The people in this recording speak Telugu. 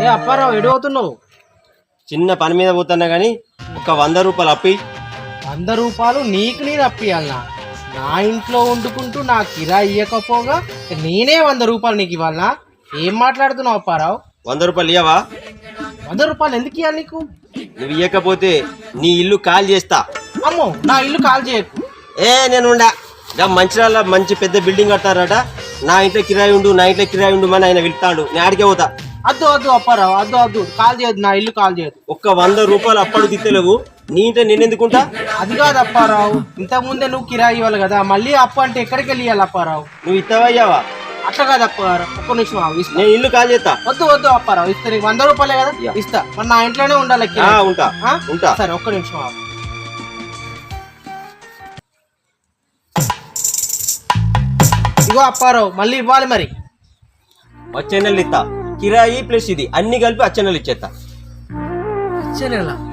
ఏ అప్పారావు ఎడు అవుతున్నావు చిన్న పని మీద పోతున్నా కానీ ఒక వంద రూపాయలు అప్పి. వంద రూపాయలు నీకు నేను అప్పియాలనా నా ఇంట్లో వండుకుంటూ నా కిరాయి ఇవ్వకపోగా నేనే వంద రూపాయలు నీకు ఇవ్వాలనా? ఏం మాట్లాడుతున్నావు అప్పారావు? వంద రూపాయలు ఇయ్యవా? వంద రూపాయలు ఎందుకు ఇవ్వాలి నీకు? నువ్వు ఇవ్వకపోతే నీ ఇల్లు కాల్ చేస్తా. అమ్మో నా ఇల్లు కాల్ చేయకు. ఏ నేను ఉండా మంచిర్యాల మంచి పెద్ద బిల్డింగ్ కట్టారట నా ఇంట్లో కిరాయి ఉండు నా ఇంట్లో కిరాయి ఉండు అని ఆయన వెళ్తాడు నేను ఆడికే పోతా. అద్దు అద్దు అప్పారావు అద్దు అద్దు. కాల్ చేయదు నా ఇల్లు కాల్ చేయదు ఒక్క వంద రూపాయలు అప్పుడు తిత్తలేవు నీ ఇంట్లో నేను ఎందుకుంటా? అది కాదు అప్పారావు. ఇంతకు ముందే నువ్వు కిరాయి ఇవ్వాలి కదా మళ్ళీ అప్పు అంటే ఎక్కడికి వెళ్ళి అప్పారావు? నువ్వు ఇస్తావా ఇయ్యవా? అట్లా కాదు అప్పారావు. ఒక్క నిమిషం ఆగు, ఇస్తా. నేను ఇల్లు కాల్ చేస్తా. వద్దు వద్దు అప్పారావు. ఇస్తా నీకు వంద రూపాయలే కదా. ఇస్తా. మరి నా ఇంట్లోనే ఉండాలి ఆ, కిరాయి. ఉంటా. ఆ? ఉంటా. సరే ఒక్క నిమిషం ఆగు. ఇగో అప్పారావు మళ్ళీ ఇవ్వాలి మరి. వచ్చే నెలలు ఇస్తా. కిరాయి ప్లస్ ఇది. అన్ని కలిపి వచ్చే నెలలు ఇచ్చేస్తా. వచ్చే నెల?